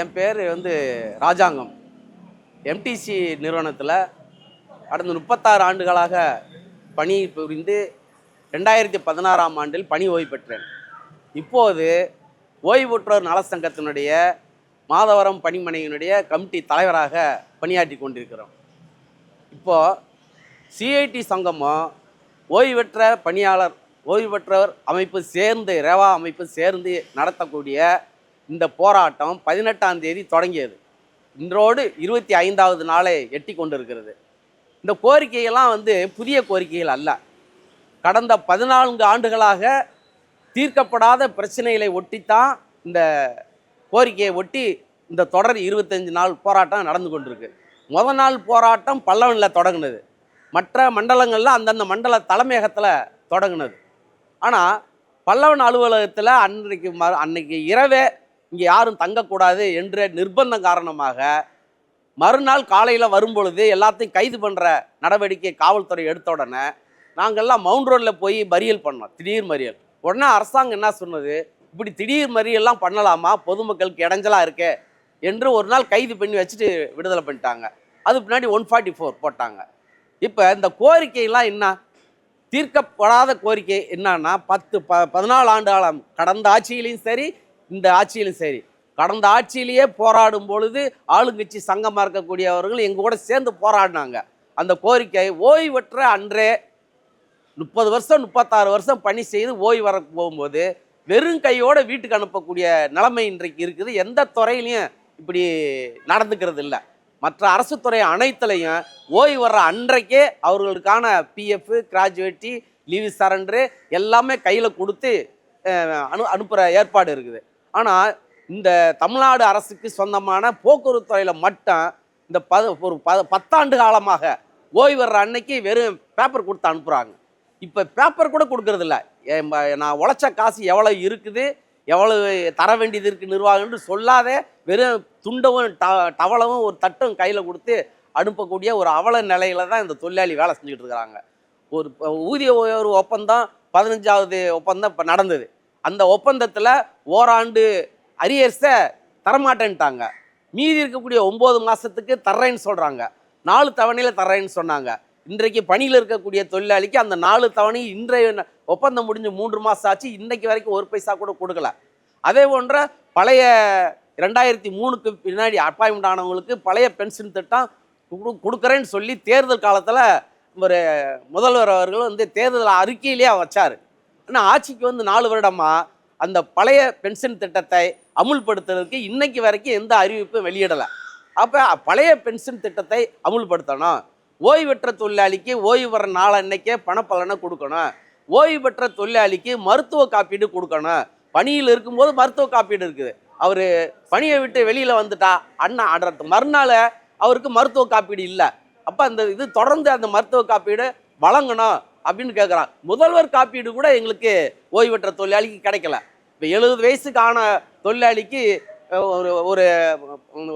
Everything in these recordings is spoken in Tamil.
என் பேர் வந்து ராஜாங்கம். எம்டிசி நிறுவனத்தில் கடந்த முப்பத்தாறு ஆண்டுகளாக பணி புரிந்து ரெண்டாயிரத்தி பதினாறாம் ஆண்டில் பணி ஓய்வு பெற்றேன். இப்போது ஓய்வு பெற்றோர் நலசங்கத்தினுடைய மாதவரம் பணிமனையினுடைய கமிட்டி தலைவராக பணியாற்றி கொண்டிருக்கிறோம். இப்போது சிஐடி சங்கமும் ஓய்வு பெற்ற பணியாளர் ஓய்வு பெற்றவர் அமைப்பு சேர்ந்து ரேவா அமைப்பு சேர்ந்து நடத்தக்கூடிய இந்த போராட்டம் பதினெட்டாம் தேதி தொடங்கியது. இன்றோடு இருபத்தி ஐந்தாவது நாளை எட்டி கொண்டிருக்கிறது. இந்த கோரிக்கையெல்லாம் வந்து புதிய கோரிக்கைகள் அல்ல. கடந்த பதினான்கு ஆண்டுகளாக தீர்க்கப்படாத பிரச்சனைகளை ஒட்டித்தான் இந்த கோரிக்கையை ஒட்டி இந்த தொடர் இருபத்தஞ்சு நாள் போராட்டம் நடந்து கொண்டிருக்கு. முத நாள் போராட்டம் பல்லவனில் தொடங்குனது. மற்ற மண்டலங்களில் அந்தந்த மண்டல தலைமையகத்தில் தொடங்குனது. ஆனால் பல்லவன் அலுவலகத்தில் அன்றைக்கு ம அன்னைக்கு இரவே இங்கே யாரும் தங்கக்கூடாது என்ற நிர்பந்தம் காரணமாக மறுநாள் காலையில் வரும்பொழுது எல்லாத்தையும் கைது பண்ணுற நடவடிக்கை காவல்துறை எடுத்த உடனே நாங்கள்லாம் மவுண்ட் ரோட்டில் போய் மறியல் பண்ணோம். திடீர் மறியல் உடனே அரசாங்கம் என்ன சொன்னது? இப்படி திடீர் மறியல்லாம் பண்ணலாமா? பொதுமக்களுக்கு இடைஞ்சலாக இருக்கே என்று ஒரு நாள் கைது பண்ணி வச்சுட்டு விடுதலை பண்ணிட்டாங்க. அது பின்னாடி ஒன் ஃபார்ட்டி ஃபோர் போட்டாங்க. இப்போ இந்த கோரிக்கையெல்லாம் என்ன? தீர்க்கப்படாத கோரிக்கை என்னன்னா பத்து ப பதினாலு ஆண்டு காலம் கடந்த ஆட்சியிலையும் சரி இந்த ஆட்சியிலும் சரி. கடந்த ஆட்சியிலேயே போராடும் பொழுது ஆளுங்கட்சி சங்கமாக இருக்கக்கூடியவர்கள் எங்கள் கூட சேர்ந்து போராடினாங்க. அந்த கோரிக்கை ஓய்வற்ற அன்றே முப்பது வருஷம் முப்பத்தாறு வருஷம் பணி செய்து ஓய்வு வர போகும்போது வெறும் கையோடு வீட்டுக்கு அனுப்பக்கூடிய நிலைமை இன்றைக்கு இருக்குது. எந்த துறையிலையும் இப்படி நடந்துக்கிறது இல்லை. மற்ற அரசு துறை அனைத்துலையும் ஓய்வு வர்ற அன்றைக்கே அவர்களுக்கான பிஎஃப் கிராஜுவேட்டி லீவு சரண்டரு எல்லாமே கையில் கொடுத்து அனு அனுப்புகிற ஏற்பாடு இருக்குது. ஆனால் இந்த தமிழ்நாடு அரசுக்கு சொந்தமான போக்குவரத்து துறையில் மட்டும் இந்த ப ஒரு ப பத்தாண்டு காலமாக ஓய்வு வர்ற அன்னைக்கு வெறும் பேப்பர் கொடுத்து அனுப்புகிறாங்க இப்போ பேப்பர் கூட கொடுக்கறதில்ல என் நான் உழைச்ச காசு எவ்வளோ இருக்குது எவ்வளவு தர வேண்டியது இருக்குது நிர்வாகம்னு சொல்லாத வெறும் துண்டவும் ட டவளவும் ஒரு தட்டும் கையில் கொடுத்து அனுப்பக்கூடிய ஒரு அவல நிலையில தான் இந்த தொழிலாளி வேலை செஞ்சுக்கிட்டு இருக்கிறாங்க. ஒரு ஊதிய உயர்வு ஒப்பந்தம் பதினஞ்சாவது ஒப்பந்தம் இப்போ நடந்தது. அந்த ஒப்பந்தத்தில் ஓராண்டு அரியர்ஸை தரமாட்டேன்ட்டாங்க. மீதி இருக்கக்கூடிய ஒம்பது மாதத்துக்கு தர்றேன்னு சொல்கிறாங்க நாலு தவணையில் தர்றேன்னு சொன்னாங்க. இன்றைக்கு பணியில் இருக்கக்கூடிய தொழிலாளிக்கு அந்த நாலு தவணை இன்றைய ஒப்பந்தம் முடிஞ்சு மூன்று மாதம் ஆச்சு. இன்றைக்கு வரைக்கும் ஒரு பைசா கூட கொடுக்கல. அதே போன்ற பழைய ரெண்டாயிரத்தி மூணுக்கு பின்னாடி அப்பாயின்மெண்ட் ஆனவங்களுக்கு பழைய பென்ஷன் திட்டம் கொடு- கொடுக்குறேன்னு சொல்லி தேர்தல் காலத்தில் ஒரு முதல்வர் அவர்கள் வந்து தேர்தல் அறிக்கையிலேயே வச்சார். ஆனால் ஆட்சிக்கு வந்து நாலு வருடமா அந்த பழைய பென்ஷன் திட்டத்தை அமுல்படுத்துறதுக்கு இன்னைக்கு வரைக்கும் எந்த அறிவிப்பும் வெளியிடலை. அப்போ பழைய பென்ஷன் திட்டத்தை அமுல்படுத்தணும். ஓய்வு பெற்ற தொழிலாளிக்கு ஓய்வு வர நாள் அன்னைக்கே பணப்பலனை கொடுக்கணும். ஓய்வு பெற்ற தொழிலாளிக்கு மருத்துவ காப்பீடு கொடுக்கணும். பணியில் இருக்கும்போது மருத்துவ காப்பீடு இருக்குது. அவர் பணியை விட்டு வெளியில் வந்துட்டா அண்ணா அடுத்த மறுநாள் அவருக்கு மருத்துவ காப்பீடு இல்லை. அப்போ அந்த இது தொடர்ந்து அந்த மருத்துவ காப்பீடு வழங்கணும். அப்படின்னு கேட்குறான் முதல்வர் காப்பீடு கூட எங்களுக்கு ஓய்வற்ற தொழிலாளிக்கு கிடைக்கல. இப்போ எழுபது வயசுக்கான தொழிலாளிக்கு ஒரு ஒரு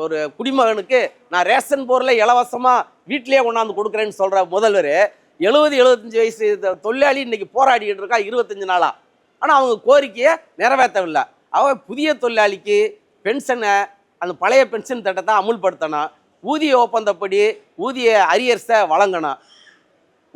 ஒரு குடிமகனுக்கு நான் ரேஷன் பொருளை இலவசமாக வீட்டிலேயே கொண்டாந்து கொடுக்குறேன்னு சொல்கிற முதல்வர் எழுபது எழுபத்தஞ்சு வயசு தொழிலாளி இன்னைக்கு போராடிக்கிட்டு இருக்கா இருபத்தஞ்சு நாளாக ஆனால் அவங்க கோரிக்கையை நிறைவேற்றவில்லை. அவன் புதிய தொழிலாளிக்கு பென்ஷனை அந்த பழைய பென்ஷன் திட்டத்தை அமுல்படுத்தணும். ஊதிய ஒப்பந்தப்படி ஊதிய அரியர்ஸை வழங்கணும்.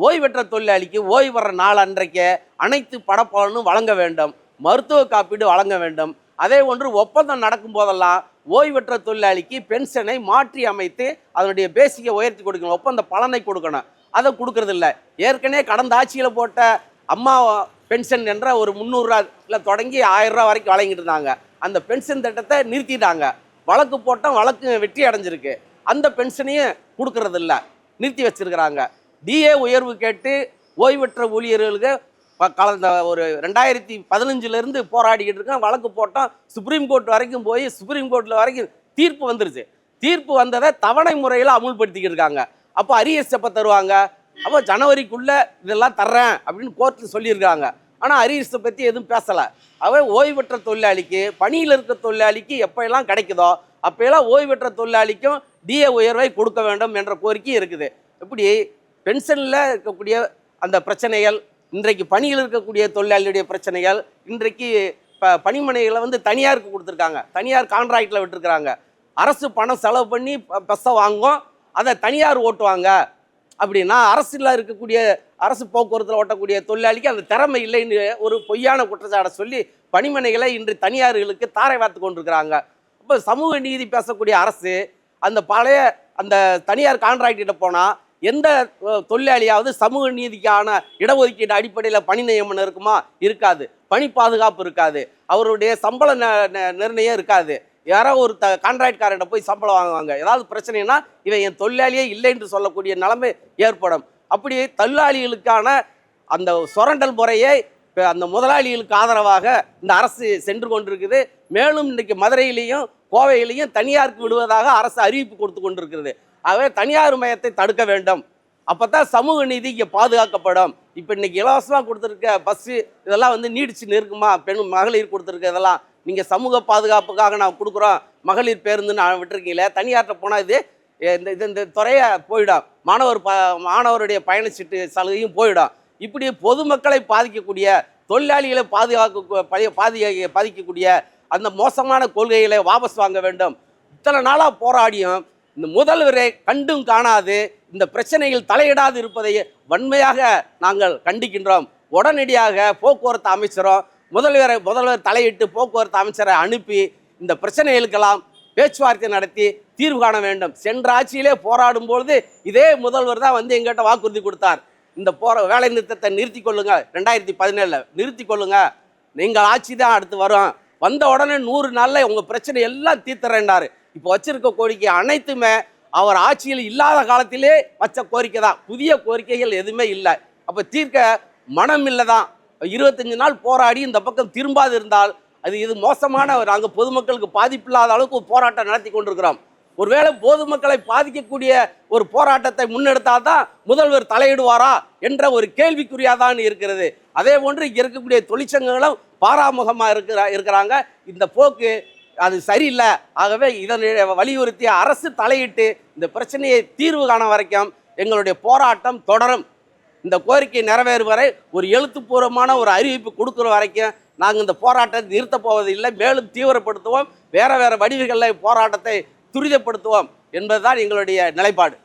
ஓய்வு பெற்ற தொழிலாளிக்கு ஓய்வு வர்ற நாள் அன்றைக்கு அனைத்து படப்பலனும் வழங்க வேண்டும் மருத்துவ காப்பீடு வழங்க வேண்டும். அதே ஒன்று ஒப்பந்தம் நடக்கும் போதெல்லாம் ஓய்வு பெற்ற தொழிலாளிக்கு பென்ஷனை மாற்றி அமைத்து அதனுடைய பேசிக்கை உயர்த்தி கொடுக்கணும் ஒப்பந்த பலனை கொடுக்கணும். அதை கொடுக்கறதில்ல. ஏற்கனவே கடந்த ஆட்சியில் போட்ட அம்மா பென்ஷன் என்ற ஒரு முந்நூறுரூவால தொடங்கி ஆயிரம் ரூபா வரைக்கும் வழங்கிட்டு இருந்தாங்க. அந்த பென்ஷன் திட்டத்தை நிறுத்திட்டாங்க. வழக்கு போட்டால் வழக்கு வெற்றி அடைஞ்சிருக்கு. அந்த பென்ஷனையும் கொடுக்கறதில்ல. நிறுத்தி வச்சிருக்கிறாங்க. டிஏ உயர்வு கேட்டு ஓய்வுற்ற ஊழியர்களுக்கு கலந்த ஒரு ரெண்டாயிரத்தி பதினஞ்சுலேருந்து போராடிக்கிட்டு இருக்கோம். வழக்கு போட்டோம். சுப்ரீம் கோர்ட் வரைக்கும் போய் சுப்ரீம் கோர்ட்டில் வரைக்கும் தீர்ப்பு வந்துருச்சு. தீர்ப்பு வந்ததை தவணை முறையில் அமுல்படுத்திக்கிட்டு இருக்காங்க. அப்போ அரியஸ் எப்போ தருவாங்க. அப்போ ஜனவரிக்குள்ளே இதெல்லாம் தர்றேன் அப்படின்னு கோர்ட்டில் சொல்லியிருக்காங்க. ஆனால் அரியஸை பற்றி எதுவும் பேசலை. அவன் ஓய்வுற்ற தொழிலாளிக்கு பணியில் இருக்க தொழிலாளிக்கு எப்போயெல்லாம் கிடைக்குதோ அப்போயெல்லாம் ஓய்வு தொழிலாளிக்கும் டிஏ உயர்வை கொடுக்க வேண்டும் என்ற கோரிக்கை இருக்குது. இப்படி பென்ஷனில் இருக்கக்கூடிய அந்த பிரச்சனைகள் இன்றைக்கு பணியில் இருக்கக்கூடிய தொழிலாளியுடைய பிரச்சனைகள் இன்றைக்கு இப்போ பணிமனைகளை வந்து தனியாருக்கு கொடுத்துருக்காங்க. தனியார் கான்ட்ராக்டில் விட்டுருக்குறாங்க. அரசு பணம் செலவு பண்ணி ப- பஸ்ஸை வாங்கும் அதை தனியார் ஓட்டுவாங்க. அப்படின்னா அரசில் இருக்கக்கூடிய அரசு போக்குவரத்தில் ஓட்டக்கூடிய தொழிலாளிக்கு அந்த திறமை இல்லைன்னு ஒரு பொய்யான குற்றச்சாட்டை சொல்லி பணிமனைகளை இன்று தனியார்களுக்கு தாரை வார்த்து கொண்டிருக்கிறாங்க. இப்போ சமூக நீதி பேசக்கூடிய அரசு அந்த பழைய அந்த தனியார் கான்ட்ராக்டிட்ட போனால் எந்த தொழிலாளியாவது சமூக நீதிக்கான இடஒதுக்கீடு அடிப்படையில் பணி நியமனம் இருக்குமா? இருக்காது. பணி பாதுகாப்பு இருக்காது. அவருடைய சம்பள ந- நிர்ணயம் இருக்காது. யாரோ ஒரு த கான்ட்ராக்ட்காரன்ட்ட போய் சம்பளம் வாங்குவாங்க. ஏதாவது பிரச்சனைனா இவன் என் தொழிலாளியே இல்லை என்று சொல்லக்கூடிய நிலைமை ஏற்படும். அப்படி தொழிலாளிகளுக்கான அந்த சுரண்டல் முறையை அந்த முதலாளிகளுக்கு ஆதரவாக இந்த அரசு சென்று கொண்டிருக்குது. மேலும் இன்றைக்கு மதுரையிலையும் கோவையிலையும் தனியாருக்கு விடுவதாக அரசு அறிவிப்பு கொடுத்து கொண்டிருக்கிறது. ஆகவே தனியார் மயத்தை தடுக்க வேண்டும். அப்போ தான் சமூக நீதி இங்கே பாதுகாக்கப்படும். இப்போ இன்னைக்கு இலவசமாக கொடுத்துருக்க பஸ்ஸு இதெல்லாம் வந்து நீடிச்சு நிற்குமா? பெண் மகளிர் கொடுத்துருக்க இதெல்லாம் நீங்கள் சமூக பாதுகாப்புக்காக நான் கொடுக்குறோம். மகளிர் பேருந்துன்னு நான் விட்டுருக்கீங்களே தனியார்ட்ட போனால் இது இந்த இது இந்த துறையை போயிடும். மாணவர் ப மாணவருடைய பயணச்சீட்டு சலுகையும் போயிடும். இப்படி பொதுமக்களை பாதிக்கக்கூடிய தொழிலாளிகளை பாதுகாக்க பாதி பாதிக்கக்கூடிய அந்த மோசமான கொள்கைகளை வாபஸ் வாங்க வேண்டும். இத்தனை நாளாக போராடியும் இந்த முதல்வரை கண்டும் காணாது இந்த பிரச்சனையில் தலையிடாது இருப்பதை வன்மையாக நாங்கள் கண்டிக்கின்றோம். உடனடியாக போக்குவரத்து அமைச்சரும் முதல்வரை முதல்வர் தலையிட்டு போக்குவரத்து அமைச்சரை அனுப்பி இந்த பிரச்சனைகளுக்கெல்லாம் பேச்சுவார்த்தை நடத்தி தீர்வு காண வேண்டும். சென்ற ஆட்சியிலே போராடும் பொழுது இதே முதல்வர் தான் வந்து எங்கிட்ட வாக்குறுதி கொடுத்தார். இந்த போற வேலை நிறுத்தத்தை நிறுத்தி கொள்ளுங்க ரெண்டாயிரத்தி பதினேழில் நிறுத்தி கொள்ளுங்க. நீங்கள் ஆட்சி தான் அடுத்து வரும். வந்த உடனே நூறு நாளில் உங்கள் பிரச்சனை எல்லாம் தீர்த்துறேன்னாரு இப்போ வச்சிருக்க கோரிக்கை அனைத்துமே அவர் ஆட்சியில் இல்லாத காலத்திலே வச்ச கோரிக்கை தான். புதிய கோரிக்கைகள் எதுவுமே இல்லை. அப்போ தீர்க்க மனம் இல்லை தான் இருபத்தஞ்சு நாள் போராடி இந்த பக்கம் திரும்பாது இருந்தால் அது இது மோசமான நாங்கள் பொதுமக்களுக்கு பாதிப்பில்லாத அளவுக்கு ஒரு போராட்டம் நடத்தி கொண்டிருக்கிறோம். ஒருவேளை பொதுமக்களை பாதிக்கக்கூடிய ஒரு போராட்டத்தை முன்னெடுத்தால் தான் முதல்வர் தலையிடுவாரா என்ற ஒரு கேள்விக்குறியாதான் இருக்கிறது. அதே போன்று இங்கே இருக்கக்கூடிய தொழிற்சங்கங்களும் பாராமுகமாக இருக்கிற இருக்கிறாங்க. இந்த போக்கு அது சரியில்லை. ஆகவே இதனை வலியுறுத்தி அரசு தலையிட்டு இந்த பிரச்சனையை தீர்வு காண வரைக்கும் எங்களுடைய போராட்டம் தொடரும். இந்த கோரிக்கை நிறைவேறும் வரை ஒரு எழுத்துப்பூர்வமான ஒரு அறிவிப்பு கொடுக்குற வரைக்கும் நாங்கள் இந்த போராட்டத்தை நிறுத்தப் போவதில்லை மேலும் தீவிரப்படுத்துவோம். வேறு வேறு வடிவுகளில் போராட்டத்தை துரிதப்படுத்துவோம் என்பதுதான் எங்களுடைய நிலைப்பாடு.